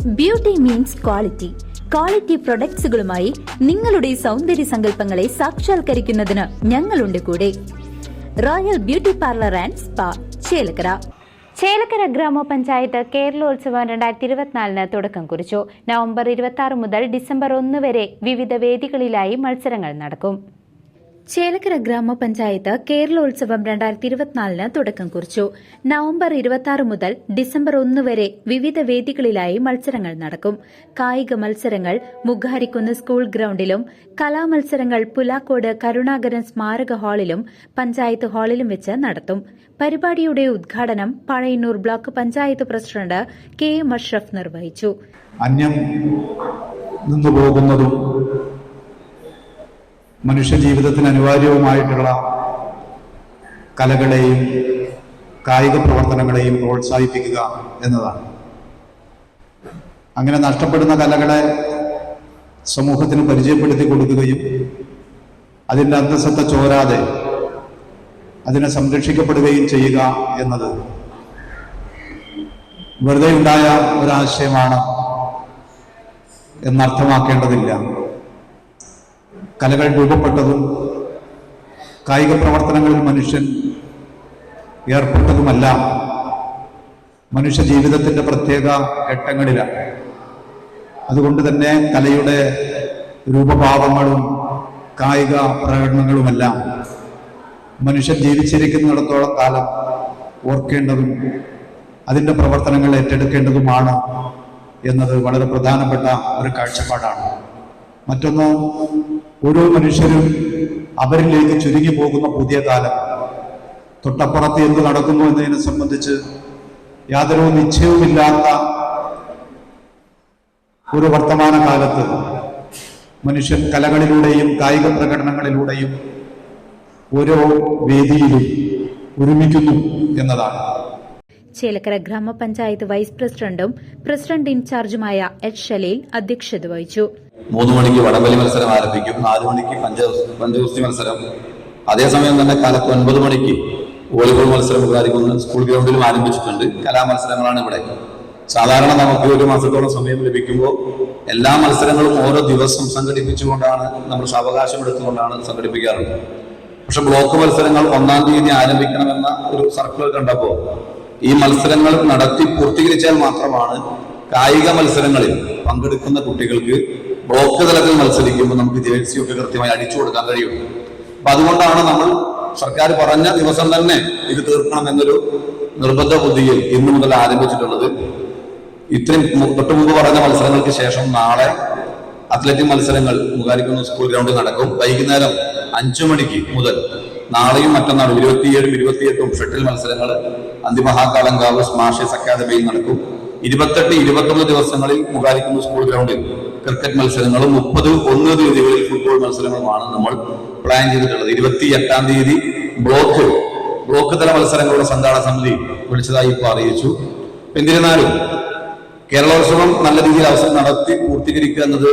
Beauty means quality quality പ്രൊഡക്ട്സുകളുമായി നിങ്ങളുടെ സൗന്ദര്യ സങ്കല്പങ്ങളെ സാക്ഷാത്കരിക്കുന്നതിന് ഞങ്ങളുണ്ട് കൂടെ. Royal beauty parlour and spa Chelakkara. Chelakkara ഗ്രാമപഞ്ചായത്ത് കേരളോത്സവം രണ്ടായിരത്തി ഇരുപത്തിനാലിന് തുടക്കം കുറിച്ചു. നവംബർ ഇരുപത്തി മുതൽ ഡിസംബർ ഒന്ന് വരെ വിവിധ വേദികളിലായി മത്സരങ്ങൾ നടക്കും. ചേലക്കര ഗ്രാമപഞ്ചായത്ത് കേരളോത്സവം രണ്ടായിരത്തി ഇരുപത്തിനാലിന് തുടക്കം കുറിച്ചു. നവംബർ ഇരുപത്തി ആറ് മുതൽ ഡിസംബർ ഒന്ന് വരെ വിവിധ വേദികളിലായി മത്സരങ്ങൾ നടക്കും. കായിക മത്സരങ്ങൾ മുഖാരിക്കുന്ന് സ്കൂൾ ഗ്രൌണ്ടിലും കലാമത്സരങ്ങൾ പുലാക്കോട് കരുണാകരൻ സ്മാരക ഹാളിലും പഞ്ചായത്ത് ഹാളിലും വെച്ച് നടത്തും. പരിപാടിയുടെ ഉദ്ഘാടനം Pazhayannur block panchayat president K M Ashraf നിർവഹിച്ചു. അന്യം പോകുന്നതും മനുഷ്യജീവിതത്തിന് അനിവാര്യവുമായിട്ടുള്ള കലകളെയും കായിക പ്രവർത്തനങ്ങളെയും പ്രോത്സാഹിപ്പിക്കുക എന്നതാണ്. അങ്ങനെ നഷ്ടപ്പെടുന്ന കലകളെ സമൂഹത്തിന് പരിചയപ്പെടുത്തി കൊടുക്കുകയും അതിന്റെ അന്തസ്സത്ത ചോരാതെ അതിനെ സംരക്ഷിക്കപ്പെടുകയും ചെയ്യുക എന്നത് വെറുതെ ഉണ്ടായ ഒരാശയമാണ് എന്നർത്ഥമാക്കേണ്ടതില്ല. കലകൾ രൂപപ്പെട്ടതും കായിക പ്രവർത്തനങ്ങളിൽ മനുഷ്യൻ ഏർപ്പെട്ടതുമല്ല. മനുഷ്യ ജീവിതത്തിന്റെ പ്രത്യേക ഘട്ടങ്ങളിലാണ് അതുകൊണ്ട് തന്നെ കലയുടെ രൂപഭാവങ്ങളും കായിക പ്രകടനങ്ങളുമെല്ലാം മനുഷ്യൻ ജീവിച്ചിരിക്കുന്നിടത്തോളം കാലം ഓർക്കേണ്ടതും അതിന്റെ പ്രവർത്തനങ്ങൾ ഏറ്റെടുക്കേണ്ടതുമാണ് എന്നത് വളരെ പ്രധാനപ്പെട്ട ഒരു കാഴ്ചപ്പാടാണ്. മറ്റൊന്ന് ഓരോ മനുഷ്യരും അവരിലേക്ക് ചുരുങ്ങി പോകുന്ന പുതിയ കാലം. തൊട്ടപ്പുറത്ത് എന്ത് നടക്കുന്നു എന്നതിനെ സംബന്ധിച്ച് യാതൊരു നിശ്ചയവുമില്ലാത്ത ഒരു വർത്തമാന കാലത്ത് മനുഷ്യൻ കലകളിലൂടെയും കായിക പ്രകടനങ്ങളിലൂടെയും ഓരോ വേദിയിലും ഒരുമിക്കുന്നു എന്നതാണ്. ചേലക്കര ഗ്രാമപഞ്ചായത്ത് വൈസ് പ്രസിഡന്റും പ്രസിഡന്റ് ഇൻചാർജുമായ എച്ച് ഷലീൽ അധ്യക്ഷത വഹിച്ചു. മൂന്ന് മണിക്ക് വടംവലി മത്സരം ആരംഭിക്കും. നാല് മണിക്ക് പഞ്ചകുസ്തി മത്സരം. അതേസമയം തന്നെ കാലത്ത് ഒൻപത് മണിക്ക് വോളിബോൾ മത്സരം കാര്യങ്ങൾ സ്കൂൾ ഗ്രൗണ്ടിലും ആരംഭിച്ചിട്ടുണ്ട്. കലാമത്സരങ്ങളാണ് ഇവിടെ. സാധാരണ നമുക്ക് ഒരു മാസത്തോളം സമയം ലഭിക്കുമ്പോൾ എല്ലാ മത്സരങ്ങളും ഓരോ ദിവസം സംഘടിപ്പിച്ചുകൊണ്ടാണ് നമ്മൾ സാവകാശം എടുത്തുകൊണ്ടാണ് സംഘടിപ്പിക്കാറുള്ളത്. പക്ഷെ ബ്ലോക്ക് മത്സരങ്ങൾ ഒന്നാം തീയതി ആരംഭിക്കണമെന്ന ഒരു സർക്കുലർ കണ്ടപ്പോൾ ഈ മത്സരങ്ങൾ നടത്തി പൂർത്തീകരിച്ചാൽ മാത്രമാണ് കായിക മത്സരങ്ങളിൽ പങ്കെടുക്കുന്ന കുട്ടികൾക്ക് ബ്ലോക്ക് തലത്തിൽ മത്സരിക്കുമ്പോൾ നമുക്ക് ജേഴ്സി ഒക്കെ കൃത്യമായി അടിച്ചു കൊടുക്കാൻ കഴിയുള്ളൂ. അപ്പൊ അതുകൊണ്ടാണ് നമ്മൾ സർക്കാർ പറഞ്ഞ ദിവസം തന്നെ ഇത് തീർക്കണം എന്നൊരു നിർബന്ധ ബുദ്ധിയിൽ ഇന്നു മുതൽ ആരംഭിച്ചിട്ടുള്ളത്. ഇത്രയും തൊട്ട് മുമ്പ് പറഞ്ഞ മത്സരങ്ങൾക്ക് ശേഷം നാളെ അത്ലറ്റിക് മത്സരങ്ങൾ മുഖാരിക്കുന്ന സ്കൂൾ ഗ്രൗണ്ടിൽ നടക്കും. വൈകുന്നേരം അഞ്ചു മണിക്ക് മുതൽ നാളെയും മറ്റന്നാളും ഇരുപത്തിയേഴും ഇരുപത്തിയെട്ടും ഷട്ടിൽ മത്സരങ്ങൾ അന്തിമഹാകാളങ്കാവ് സ്മാഷേഴ്സ് അക്കാദമിയിൽ നടക്കും. ഇരുപത്തെട്ട് ഇരുപത്തൊന്ന് ദിവസങ്ങളിൽ മുഖാലിക്കുന്ന സ്കൂൾ ഗ്രൗണ്ടിൽ ക്രിക്കറ്റ് മത്സരങ്ങളും മുപ്പത് ഒന്ന് തീയതികളിൽ ഫുട്ബോൾ മത്സരങ്ങളുമാണ് നമ്മൾ പ്ലാൻ ചെയ്തിട്ടുള്ളത്. ഇരുപത്തി എട്ടാം തീയതി ബ്ലോക്ക് ബ്ലോക്ക് തല മത്സരങ്ങളുടെ സംഘാടന സമിതി വിളിച്ചതായി ഇപ്പോൾ അറിയിച്ചു. എന്നിരുന്നാലും കേരളോത്സവം നല്ല രീതിയിൽ അവസരം നടത്തി പൂർത്തീകരിക്കുക എന്നത്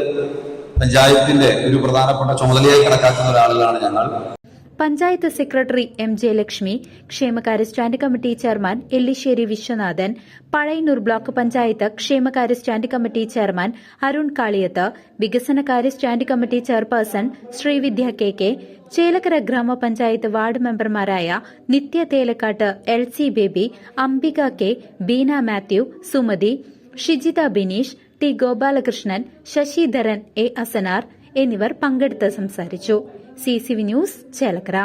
പഞ്ചായത്തിന്റെ ഒരു പ്രധാനപ്പെട്ട ചുമതലയായി കണക്കാക്കുന്ന ഒരാളിലാണ് ഞങ്ങൾ. Panchayat secretary M J Lakshmi ക്ഷേമകാര്യ stand committee chairman Ellissery Viswanathan Pazhayannur block panchayat ക്ഷേമകാര്യ stand committee chairman Arun Kaliyath വികസനകാര്യ stand committee chairperson Sreevidya K K Chelakkara ഗ്രാമപഞ്ചായത്ത് വാർഡ് മെമ്പർമാരായ Nithya Thelakkat L C Baby Ambika K Beena Mathew Sumathi Shijitha Bineesh T Gopalakrishnan Sasidharan A Asanar എന്നിവർ പങ്കെടുത്ത് സംസാരിച്ചു. C news Chelakkara.